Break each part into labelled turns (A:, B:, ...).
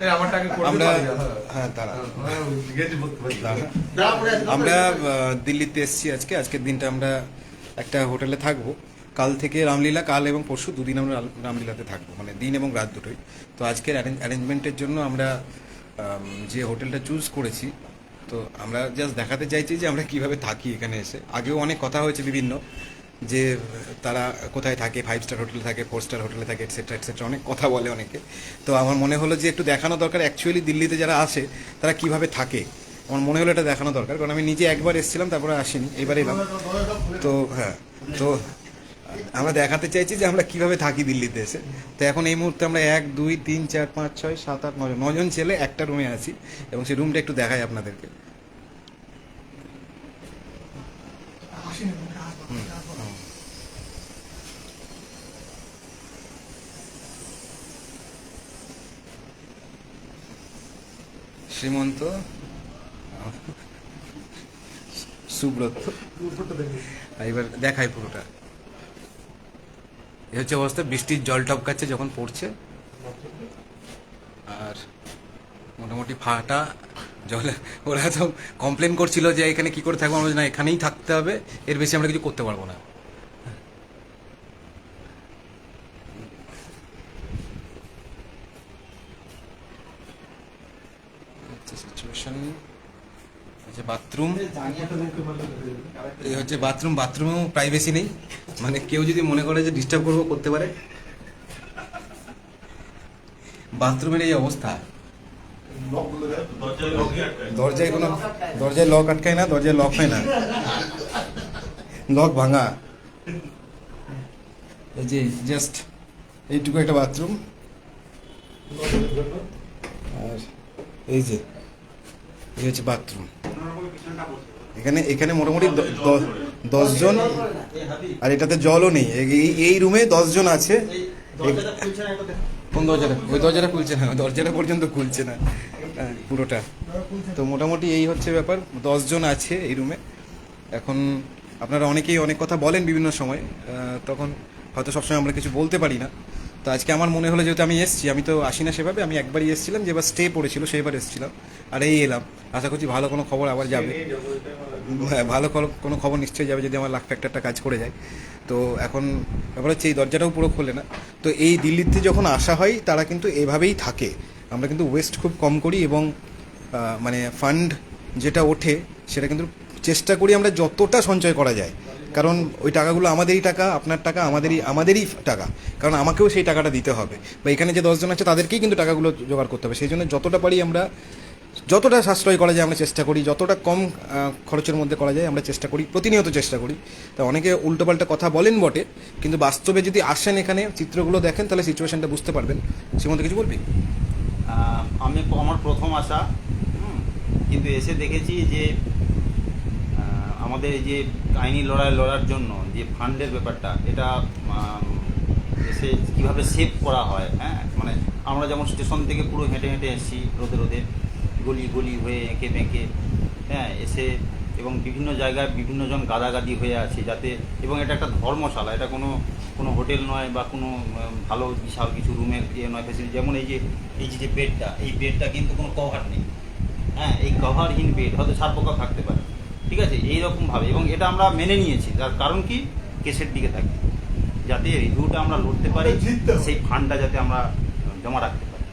A: আমরা হ্যাঁ তারা
B: হ্যাঁ, বলতে পারি। না।
A: আমরা দিল্লিতে এসেছি আজকে। আজকের দিনটা আমরা একটা হোটেলে থাকব। কাল থেকে রামলীলা কাল এবং পরশু দুদিন আমরা রামলীলাতে থাকব মানে দিন এবং রাত দুটোই। তো আজকের অ্যারেঞ্জমেন্টের জন্য আমরা যে হোটেলটা চুজ করেছি তো আমরা জাস্ট দেখাতে চাইছি যে আমরা কীভাবে থাকি এখানে এসে। আগেও অনেক কথা হয়েছে বিভিন্ন। যে তারা কোথায় থাকে ফাইভ স্টার হোটেলে থাকে ফোর স্টার হোটেলে থাকে এটসেট্রা এটসেট্রা অনেক কথা বলে অনেকে। তো আমার মনে হলো যে একটু দেখানো দরকার। অ্যাকচুয়ালি দিল্লিতে যারা আসে, তারা কীভাবে থাকে? আমার মনে হলো এটা দেখানো দরকার, কারণ আমি নিজে একবার এসেছিলাম, তারপরে আসিনি, এবার এলাম। তো হ্যাঁ তো আমরা দেখাতে চাইছি যে আমরা কীভাবে থাকি দিল্লিতে এসে। তো এখন এই মুহূর্তে আমরা এক, দুই, তিন, চার, পাঁচ, ছয়, সাত, আট নজন নজন ছেলে একটা রুমে আছি, এবং সেই রুমটা একটু দেখাই আপনাদেরকে। শ্রীমন্ত? সুব্রত। এবার দেখাই পুরোটা। এ হচ্ছে অবস্থা, বৃষ্টির জল টপকাচ্ছে যখন পড়ছে। আর মোটামুটি ফাটা জলে। ওরা তো কমপ্লেন করছিল যে এখানে কি করে থাকব? আমরা না, এখানেই থাকতে হবে। এর বেশি আমরা কিছু করতে পারব না সিচুয়েশন হচ্ছে বাথরুম এই হচ্ছে বাথরুম বাথরুমেও প্রাইভেসি নেই। মানে কেউ যদি মনে করে যে ডিস্টার্ব করব, করতে পারে। বাথরুমের এই অবস্থা। দরজায় কোনো দরজায় লক আটকায় না, দরজায় লক হয় না। লক ভাঙা। এই যে জাস্ট এইটুকু একটা বাথরুম আর এই যে, এই হচ্ছে বাথরুম এখানে এখানে মোটামুটি দশজন। আর এটাতে জলও নেই। এই এই রুমে দশজন আছে। কোন দরজাটা? ওই দরজাটা খুলছে না। দরজাটা পর্যন্ত খুলছে না। হ্যাঁ, পুরোটা। তো মোটামুটি এই হচ্ছে ব্যাপার। দশজন আছে এই রুমে। এখন আপনারা অনেকেই অনেক কথা বলেন বিভিন্ন সময়। তখন হয়তো সবসময় আমরা কিছু বলতে পারি না। তো আজকে আমার মনে হলো যেহেতু আমি এসেছি, আমি তো আসি না সেভাবে, আমি একবারই এসেছিলাম, যে এবার স্টে পড়েছিল সেইবার এসেছিলাম। আর এই এলাম। আশা করছি ভালো কোনো খবর আবার যাবে। হ্যাঁ ভালো কোনো খবর নিশ্চয়ই যাবে যদি আমার লাখ ফ্যাক্টরটা কাজ করে যায়। তো এখন ব্যাপার হচ্ছে এই দরজাটাও পুরো খোলে না। তো এই দিল্লিতে যখন আসা হয়, তারা কিন্তু এভাবেই থাকে। আমরা কিন্তু ওয়েস্ট খুব কম করি এবং মানে ফান্ড যেটা ওঠে, সেটা কিন্তু চেষ্টা করি আমরা যতটা সঞ্চয় করা যায়। কারণ ওই টাকাগুলো আমাদেরই টাকা, আপনার টাকা, আমাদেরই আমাদেরই টাকা। কারণ আমাকেও সেই টাকাটা দিতে হবে। বা এখানে যে দশজন আছে, তাদেরকেই কিন্তু টাকাগুলো জোগাড় করতে হবে। সেই জন্য যতটা পারি আমরা, যতটা সাশ্রয় করা যায় আমরা চেষ্টা করি, যতটা কম খরচের মধ্যে করা যায় আমরা চেষ্টা করি, প্রতিনিয়ত চেষ্টা করি। তা অনেকে উল্টোপাল্টা কথা বলেন বটে, কিন্তু বাস্তবে যদি আসেন এখানে, চিত্রগুলো দেখেন, তাহলে সিচুয়েশনটা বুঝতে পারবেন। সে মধ্যে কিছু বলবি?
C: আমি আমার প্রথম আসা কিন্তু এসে দেখেছি যে আমাদের এই যে আইনি লড়াই লড়ার জন্য যে ফান্ডের ব্যাপারটা, এটা এসে কীভাবে সেভ করা হয় হ্যাঁ? মানে আমরা যেমন স্টেশন থেকে পুরো হেঁটে হেঁটে এসেছি রোদে রোদে, গলি গলি হয়ে এঁকে বেঁকে হ্যাঁ এসে এবং বিভিন্ন জায়গায় বিভিন্ন জন গাদাগাদি হয়ে আছে যাতে, এবং এটা একটা ধর্মশালা, এটা কোনো কোনো হোটেল নয় বা কোনো ভালো বিশাল কিছু রুমের ইয়ে নয় ফেসিলিটি যেমন এই যে এই যে যে বেডটা এই বেডটা কিন্তু কোনো কভার নেই। হ্যাঁ এই কভারহীন বেড হয়তো সার পোকা থাকতে পারে। ঠিক আছে? এইরকমভাবে এবং এটা আমরা মেনে নিয়েছি। তার কারণ কি? কেসের দিকে থাকি। যাতে রিভিউটা আমরা লড়তে পারি সেই ফান্ডটা যাতে আমরা জমা রাখতে পারি।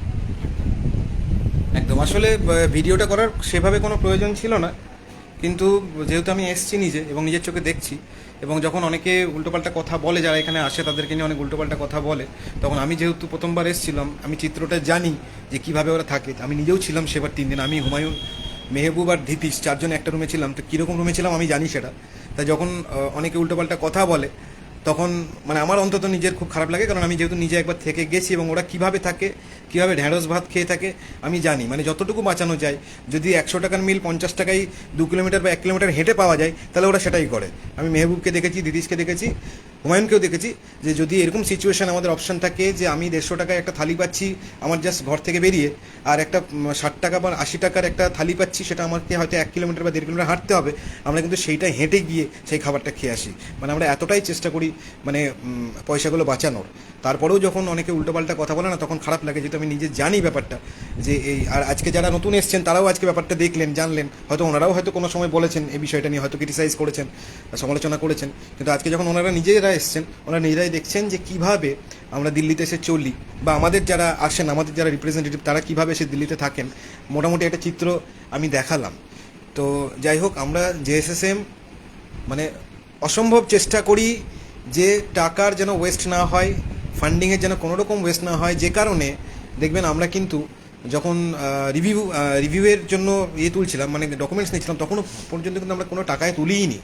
A: একদম। আসলে ভিডিওটা করার সেভাবে কোনো প্রয়োজন ছিল না। কিন্তু যেহেতু আমি এসছি নিজে এবং নিজের চোখে দেখছি এবং যখন অনেকে উল্টোপাল্টা কথা বলে যারা এখানে আসে তাদেরকে নিয়ে অনেক উল্টোপাল্টা কথা বলে তখন আমি যেহেতু প্রথমবার এসেছিলাম আমি চিত্রটা জানি যে কীভাবে ওরা থাকে। আমি নিজেও ছিলাম সেবার তিন দিন। আমি হুমায়ুন মেহবুব আর ধীতিশ চারজন একটা রুমে ছিলাম, তো কীরকম রুমে ছিলাম আমি জানি সেটা। তাই যখন অনেকে উল্টোপাল্টা কথা বলে, তখন মানে আমার অন্তত নিজের খুব খারাপ লাগে, কারণ আমি যেহেতু নিজে একবার থেকে গেছি এবং ওরা কীভাবে থাকে, কীভাবে ঢ্যাঁড়স ভাত খেয়ে থাকে, আমি জানি। মানে যতটুকু বাঁচানো যায়, যদি একশো টাকার মিল পঞ্চাশ টাকায় দু কিলোমিটার বা এক কিলোমিটার হেঁটে পাওয়া যায়, তাহলে ওরা সেটাই করে। আমি মেহবুবকে দেখেছি দিদিশকে দেখেছি হুমায়ুনকেও দেখেছি যে যদি এরকম সিচুয়েশান আমাদের অপশন থাকে যে আমি দেড়শো টাকায় একটা থালি পাচ্ছি, আমার জাস্ট ঘর থেকে বেরিয়ে, আর একটা ষাট টাকা বা আশি টাকার একটা থালি পাচ্ছি, সেটা আমাকে হয়তো এক কিলোমিটার বা দেড় কিলোমিটার হাঁটতে হবে, আমরা কিন্তু সেইটা হেঁটে গিয়ে সেই খাবারটা খেয়ে আসি। মানে আমরা এতটাই চেষ্টা করি মানে পয়সাগুলো বাঁচানোর। তারপরেও যখন অনেকে উল্টোপাল্টা কথা বলে না, তখন খারাপ লাগে যেহেতু আমি নিজে জানি ব্যাপারটা, যে এই, আর আজকে যারা নতুন এসছেন, তারাও আজকে ব্যাপারটা দেখলেন, জানলেন। হয়তো ওনারাও হয়তো কোনো সময় বলেছেন, এই বিষয়টা নিয়ে হয়তো ক্রিটিসাইজ করেছেন সমালোচনা করেছেন। কিন্তু আজকে যখন ওনারা নিজেরা এসছেন, ওনারা নিজেরাই দেখছেন যে কীভাবে আমরা দিল্লিতে এসে চলি, বা আমাদের যারা আসেন, আমাদের যারা রিপ্রেজেন্টেটিভ তারা কীভাবে এসে দিল্লিতে থাকেন। মোটামুটি একটা চিত্র আমি দেখালাম। তো যাই হোক, আমরা জেএসএসএম মানে অসম্ভব চেষ্টা করি যে টাকার যেন ওয়েস্ট না হয় ফান্ডিংয়ের যেন কোনো রকম ওয়েস্ট না হয়, যে কারণে দেখবেন আমরা কিন্তু যখন রিভিউ রিভিউয়ের জন্য ইয়ে তুলছিলাম মানে ডকুমেন্টস নিচ্ছিলাম তখনও পর্যন্ত কিন্তু আমরা কোনো টাকায় তুলিই নি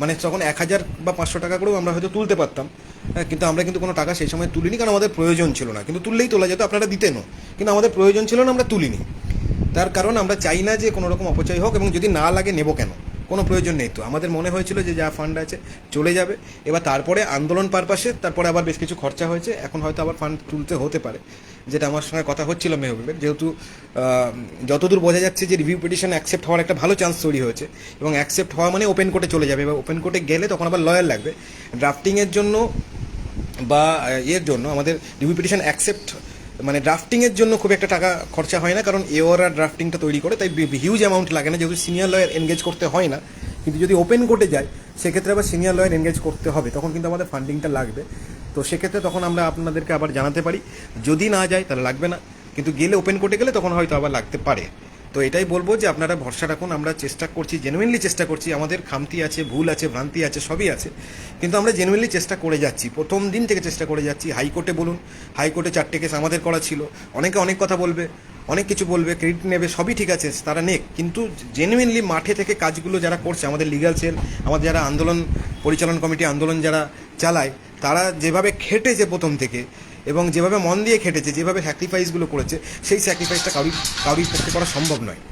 A: মানে তখন এক হাজার বা পাঁচশো টাকা করেও আমরা হয়তো তুলতে পারতাম। হ্যাঁ, কিন্তু আমরা কিন্তু কোনো টাকা সেই সময় তুলিনি কারণ আমাদের প্রয়োজন ছিল না। কিন্তু তুললেই তোলা যেত আপনারা দিতেনও। কিন্তু আমাদের প্রয়োজন ছিল না আমরা তুলিনি। তার কারণ আমরা চাই না যে কোনো রকম অপচয় হোক এবং যদি না লাগে নেব কেন? কোনো প্রয়োজন নেই। তো আমাদের মনে হয়েছিল যে যা ফান্ড আছে চলে যাবে। এবার তারপরে আন্দোলন পারপাসে তারপরে আবার বেশ কিছু খরচা হয়েছে। এখন হয়তো আবার ফান্ড তুলতে হতে পারে। যেটা আমার সঙ্গে কথা হচ্ছিল মেহবুবের। যেহেতু যতদূর বোঝা যাচ্ছে যে রিভিউ পিটিশন অ্যাকসেপ্ট হওয়ার একটা ভালো চান্স তৈরি হয়েছে এবং অ্যাকসেপ্ট হওয়া মানে ওপেন কোর্টে চলে যাবে। এবার ওপেন কোর্টে গেলে তখন আবার লয়ার লাগবে। ড্রাফটিংয়ের জন্য বা ইয়ের জন্য আমাদের রিভিউ পিটিশন অ্যাকসেপ্ট মানে ড্রাফটিংয়ের জন্য খুব একটা টাকা খরচা হয় না, কারণ এওরা ড্রাফটিংটা তৈরি করে, তাই হিউজ অ্যামাউন্ট লাগে না, যেহেতু সিনিয়র লয়ার এনগেজ করতে হয় না। কিন্তু যদি ওপেন কোর্টে যায়, সেক্ষেত্রে আবার সিনিয়র লয়ার এনগেজ করতে হবে, তখন কিন্তু আমাদের ফান্ডিংটা লাগবে। তো সেক্ষেত্রে তখন আমরা আপনাদেরকে আবার জানাতে পারি। যদি না যায়, তাহলে লাগবে না। কিন্তু গেলে ওপেন কোর্টে গেলে তখন হয়তো আবার লাগতে পারে। তো এটাই বলব যে আপনারা ভরসা রাখুন, আমরা চেষ্টা করছি জেনুইনলি চেষ্টা করছি, আমাদের খামতি আছে, ভুল আছে, ভ্রান্তি আছে, সবই আছে। কিন্তু আমরা জেনুইনলি চেষ্টা করে যাচ্ছি, প্রথম দিন থেকে চেষ্টা করে যাচ্ছি, হাইকোর্টে বলুন, হাইকোর্টে চারটে কেস আমাদের করা ছিল, অনেকে অনেক কথা বলবে, অনেক কিছু বলবে ক্রেডিট নেবে, সবই ঠিক আছে, তারা নেক, কিন্তু জেনুইনলি মাঠে থেকে কাজগুলো যারা করছে, আমাদের লিগাল সেল আমাদের যারা আন্দোলন পরিচালন কমিটি আন্দোলন যারা চালায়, তারা যেভাবে খেটেছে প্রথম থেকে এবং যেভাবে মন দিয়ে খেটেছে, যেভাবে স্যাক্রিফাইসগুলো করেছে, সেই স্যাক্রিফাইসটা কারুর কারুর পক্ষে করা সম্ভব নয়।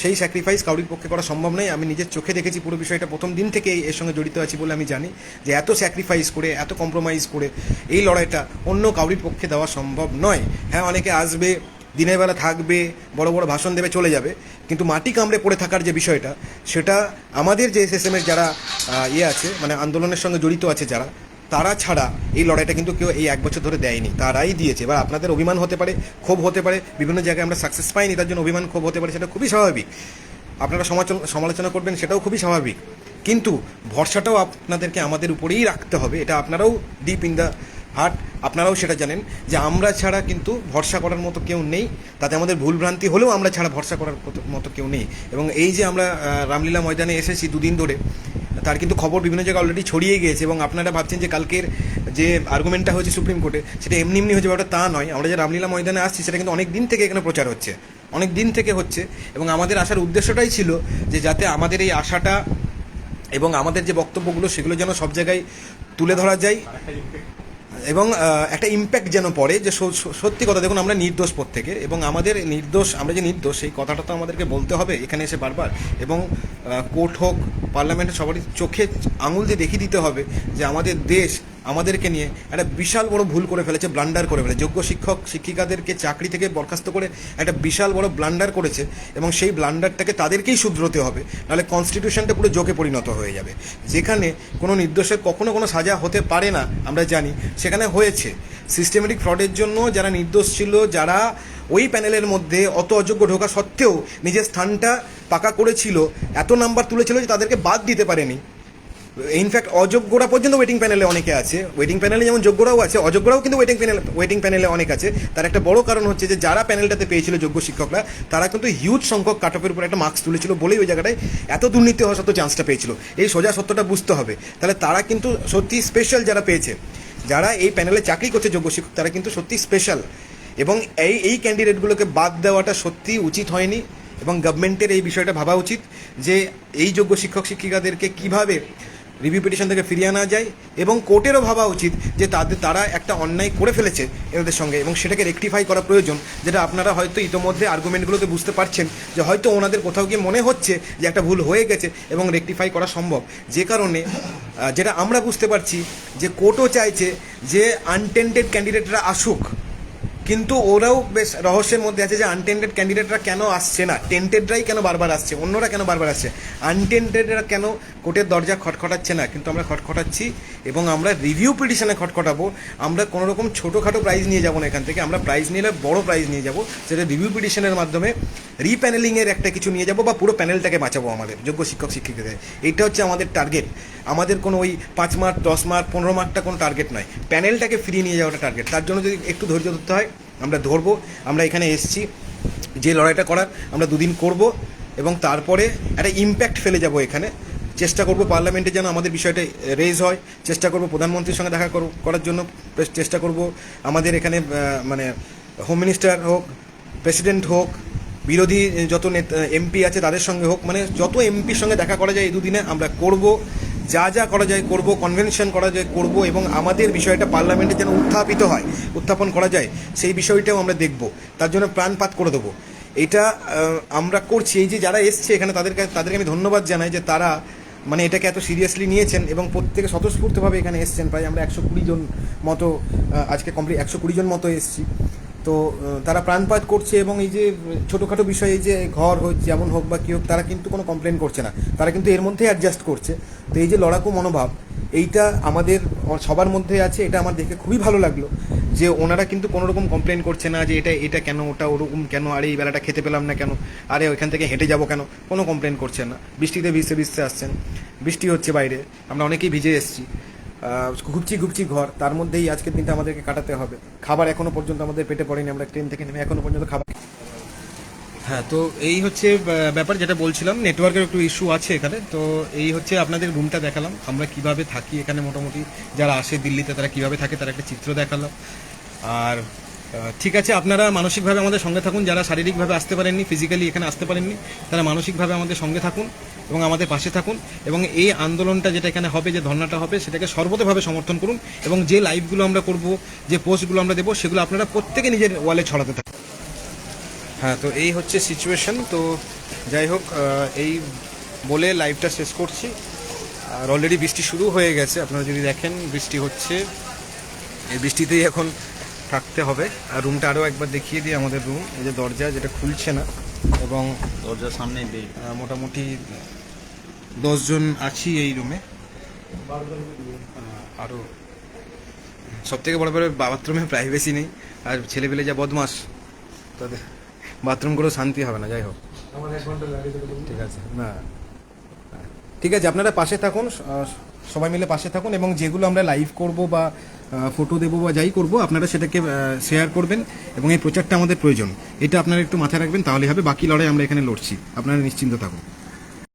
A: সেই স্যাক্রিফাইস কারুর পক্ষে করা সম্ভব নয়। আমি নিজের চোখে দেখেছি পুরো বিষয়টা। প্রথম দিন থেকে এর সঙ্গে জড়িত আছি বলে আমি জানি যে এত স্যাক্রিফাইস করে, এত কম্প্রোমাইজ করে এই লড়াইটা অন্য কারুর পক্ষে দেওয়া সম্ভব নয়। হ্যাঁ অনেকে আসবে, দিনের বেলা থাকবে, বড় বড় ভাষণ দেবে, চলে যাবে। কিন্তু মাটি কামড়ে পড়ে থাকার যে বিষয়টা, সেটা আমাদের যে এসএসএমের যারা ইয়ে আছে মানে আন্দোলনের সঙ্গে জড়িত আছে যারা তারা ছাড়া এই লড়াইটা কিন্তু কেউ এই এক বছর ধরে দেয়নি। তারাই দিয়েছে। এবার আপনাদের অভিমান হতে পারে, ক্ষোভ হতে পারে, বিভিন্ন জায়গায় আমরা সাকসেস পাইনি, তার জন্য অভিমান, ক্ষোভ হতে পারে, সেটা খুবই স্বাভাবিক। আপনারা সমালোচনা করবেন, সেটাও খুবই স্বাভাবিক। কিন্তু ভরসাটাও আপনাদেরকে আমাদের উপরেই রাখতে হবে, এটা আপনারাও ডিপ ইন দ্য হার্ট আপনারাও সেটা জানেন যে আমরা ছাড়া কিন্তু ভরসা করার মতো কেউ নেই, তাতে আমাদের ভুলভ্রান্তি হলেও আমরা ছাড়া ভরসা করার মতো কেউ নেই। এবং এই যে আমরা রামলীলা ময়দানে এসেছি দুদিন ধরে তার কিন্তু খবর বিভিন্ন জায়গায় অলরেডি ছড়িয়ে গিয়েছে এবং আপনারা ভাবছেন যে কালকের যে আর্গুমেন্টটা হয়েছে সুপ্রিম কোর্টে, সেটা এমনি এমনি হয়েছে ওটা তা নয়। আমরা যে রামলীলা ময়দানে আসছি, সেটা কিন্তু অনেক দিন থেকে এখানে প্রচার হচ্ছে। অনেক দিন থেকে হচ্ছে। এবং আমাদের আসার উদ্দেশ্যটাই ছিল যে যাতে আমাদের এই আশাটা এবং আমাদের যে বক্তব্যগুলো, সেগুলো যেন সব জায়গায় তুলে ধরা যায়। এবং একটা ইম্প্যাক্ট যেন পড়ে, যে সত্যি কথা, দেখুন, আমরা নির্দোষ প্রত্যেকে, এবং আমাদের নির্দোষ, আমরা যে নির্দোষ, সেই কথাটা তো আমাদেরকে বলতে হবে এখানে এসে বারবার, এবং কোর্ট হোক পার্লামেন্টের সবারই চোখে আঙুল দিয়ে দেখিয়ে দিতে হবে যে আমাদের দেশ আমাদেরকে নিয়ে একটা বিশাল বড় ভুল করে ফেলেছে ব্লান্ডার করে ফেলেছে। যোগ্য শিক্ষক, শিক্ষিকাদেরকে চাকরি থেকে বরখাস্ত করে একটা বিশাল বড় ব্লান্ডার করেছে এবং সেই ব্লান্ডারটাকে তাদেরকেই শুধরোতে হবে, নাহলে কনস্টিটিউশনটা পুরো জোকে পরিণত হয়ে যাবে। যেখানে কোনো নির্দোষের কখনো কোনো সাজা হতে পারে না, আমরা জানি, সেখানে হয়েছে। সিস্টেমেটিক ফ্রডের জন্য যারা নির্দোষ ছিল, যারা ওই প্যানেলের মধ্যে অত অযোগ্য ঢোকা সত্ত্বেও নিজের স্থানটা পাকা করেছিল, এত নাম্বার তুলেছিল যে তাদেরকে বাদ দিতে পারেনি। ইনফ্যাক্ট অযোগ্যরা পর্যন্ত ওয়েটিং প্যানেলে অনেকে আছে। ওয়েটিং প্যানেলে যেমন যোগ্যরাও আছে, অযোগ্যরাও কিন্তু ওয়েটিং প্যানেল ওয়েটিং প্যানেলে অনেক আছে। তার একটা বড় কারণ হচ্ছে যে, যারা প্যানেলটাতে পেয়েছিল যোগ্য শিক্ষকরা, তারা কিন্তু হিউজ সংখ্যক কাটপের উপর একটা মার্কস তুলেছিল বলেই ওই জায়গাটায় এত দুর্নীতি হওয়া সত্ত্বেও চান্সটা পেয়েছিল। এই সোজা সত্যটা বুঝতে হবে। তাহলে তারা কিন্তু সত্যি স্পেশাল যারা পেয়েছে, যারা এই প্যানেলে চাকরি করছে যোগ্য শিক্ষক, তারা কিন্তু সত্যি স্পেশাল এবং এই এই ক্যান্ডিডেটগুলোকে বাদ দেওয়াটা সত্যি উচিত হয়নি এবং গভর্নমেন্টের এই বিষয়টা ভাবা উচিত যে, এই যোগ্য শিক্ষক শিক্ষিকাদেরকে কীভাবে রিভিউ পিটিশন থেকে ফিরিয়ে আনা যায় এবং কোর্টেরও ভাবা উচিত যে তাদের, তারা একটা অন্যায় করে ফেলেছে এদের সঙ্গে এবং সেটাকে রেকটিফাই করা প্রয়োজন, যেটা আপনারা হয়তো ইতোমধ্যে আর্গুমেন্টগুলোতে বুঝতে পারছেন যে হয়তো ওনাদের কোথাও গিয়ে মনে হচ্ছে যে একটা ভুল হয়ে গেছে এবং রেকটিফাই করা সম্ভব। যে কারণে যেটা আমরা বুঝতে পারছি যে কোর্টও চাইছে যে আনটেন্টেড ক্যান্ডিডেটরা আসুক। কিন্তু ওরাও বেশ রহস্যের মধ্যে আছে যে আনটেন্টেড ক্যান্ডিডেটরা কেন আসছে না? টেন্টেডরাই কেন বারবার আসছে? অন্যরা কেন বারবার আসছে? আনটেন্টেডরা কেন কোর্টের দরজা খটখটাচ্ছে না? কিন্তু আমরা খটখটাচ্ছি এবং আমরা রিভিউ পিটিশনে খটখটাবো। আমরা কোনো রকম ছোটোখাটো প্রাইজ নিয়ে যাব না এখান থেকে। আমরা প্রাইজ নিলে বড় প্রাইজ নিয়ে যাব। সেটা রিভিউ পিটিশনের মাধ্যমে রিপ্যানেলিংয়ের একটা কিছু নিয়ে যাব বা পুরো প্যানেলটাকে বাঁচাবো আমাদের, যোগ্য শিক্ষক শিক্ষিকাদের। এইটা হচ্ছে আমাদের টার্গেট আমাদের কোনো ওই পাঁচ মার্ক, দশ মার্ক, পনেরো মার্কটা কোনো টার্গেট নয়। প্যানেলটাকে ফিরিয়ে নিয়ে যাওয়াটা টার্গেট তার জন্য যদি একটু ধৈর্য ধরতে হয় আমরা ধরবো, আমরা এখানে এসছি, যে লড়াইটা করার আমরা দুদিন করব এবং তারপরে একটা ইম্প্যাক্ট ফেলে যাব এখানে। চেষ্টা করব পার্লামেন্টে যেন আমাদের বিষয়টা রেজ হয়, চেষ্টা করব প্রধানমন্ত্রীর সঙ্গে দেখা কর- করার জন্য চেষ্টা করব। আমাদের এখানে মানে হোম মিনিস্টার হোক প্রেসিডেন্ট হোক, বিরোধী যত নেতা এমপি আছে তাদের সঙ্গে হোক মানে যত এমপির সঙ্গে দেখা করা যায় এই দুদিনে আমরা করব। যা যা করা যায় করব কনভেনশন করা যায় করব এবং আমাদের বিষয়টা পার্লামেন্টে যেন উত্থাপিত হয়, উত্থাপন করা যায়, সেই বিষয়টাও আমরা দেখব। তার জন্য প্রাণপাত করে দেবো। এটা আমরা করছি। এই যে যারা এসছে এখানে, তাদেরকে তাদেরকে আমি ধন্যবাদ জানাই যে তারা মানে এটাকে এত সিরিয়াসলি নিয়েছেন এবং প্রত্যেকে স্বতঃস্ফূর্তভাবে এখানে এসছেন। প্রায় আমরা একশো কুড়ি জন মতো আজকে কমপ্লিট একশো কুড়ি জন মতো এসছি। তো তারা প্রাণপাত করছে এবং এই যে ছোটোখাটো বিষয়ে যে ঘর হোক, যেমন হোক বা কী হোক, তারা কিন্তু কোনো কমপ্লেন করছে না। তারা কিন্তু এর মধ্যেই অ্যাডজাস্ট করছে। তো এই যে লড়াকু মনোভাব, এইটা আমাদের সবার মধ্যে আছে, এটা আমার দেখে খুবই ভালো লাগল যে ওনারা কিন্তু কোনো রকম কমপ্লেন করছে না যে এটা এটা কেন, ওটা ওরকম কেন, আরে এই বেলাটা খেতে পেলাম না কেন, আরে ওইখান থেকে হেঁটে যাব কেন, কোনো কমপ্লেন করছেন না। বৃষ্টিতে ভিজতে ভিজতে আসছেন, বৃষ্টি হচ্ছে বাইরে, আমরা অনেকেই ভিজে এসেছি। ঘুপচি ঘুপচি ঘর, তার মধ্যেই আজকের দিনটা আমাদেরকে কাটাতে হবে। খাবার এখনও পর্যন্ত আমাদের পেটে পড়েনি, আমরা ট্রেন থেকে নেমে এখনও পর্যন্ত খাবার হ্যাঁ তো এই হচ্ছে ব্যাপার যেটা বলছিলাম, নেটওয়ার্কের একটু ইস্যু আছে এখানে। তো এই হচ্ছে আপনাদের রুমটা দেখালাম, আমরা কীভাবে থাকি এখানে মোটামুটি। যারা আসে দিল্লিতে, তারা কীভাবে থাকে, তারা একটা চিত্র দেখালাম আর ঠিক আছে, আপনারা মানসিকভাবে আমাদের সঙ্গে থাকুন। যারা শারীরিকভাবে আসতে পারেননি ফিজিক্যালি এখানে আসতে পারেননি, তারা মানসিকভাবে আমাদের সঙ্গে থাকুন এবং আমাদের পাশে থাকুন এবং এই আন্দোলনটা যেটা এখানে হবে, যে ধর্নাটা হবে, সেটাকে সর্বতভাবে সমর্থন করুন এবং যে লাইভগুলো আমরা করব, যে পোস্টগুলো আমরা দেবো, সেগুলো আপনারা প্রত্যেকে নিজের ওয়ালে ছড়াতে থাকুন। হ্যাঁ তো এই হচ্ছে সিচুয়েশন তো যাই হোক এই বলে লাইভটা শেষ করছি। আর অলরেডি বৃষ্টি শুরু হয়ে গেছে। আপনারা যদি দেখেন, বৃষ্টি হচ্ছে। এই বৃষ্টিতেই এখন থাকতে হবে। আর রুমটা আরও একবার দেখিয়ে দিই আমাদের রুম এই যে দরজা যেটা খুলছে না। এবং
C: দরজার সামনে
A: মোটামুটি দশজন আছি এই রুমে আরও সব থেকে বড় বড় বাথরুমে প্রাইভেসি নেই। আর ছেলেপেলে যা বদমাস তাদের বাথরুম করেও শান্তি হবে না যাই হোক। ঠিক আছে না। ঠিক আছে আপনারা পাশে থাকুন সবাই মিলে পাশে থাকুন এবং যেগুলো আমরা লাইভ করব বা ফটো দেবো বা যাই করব, আপনারা সেটাকে শেয়ার করবেন এবং এই প্রচারটা আমাদের প্রয়োজন। এটা আপনারা একটু মাথায় রাখবেন তাহলে হবে। বাকি লড়াই আমরা এখানে লড়ছি। আপনারা নিশ্চিন্ত থাকুন।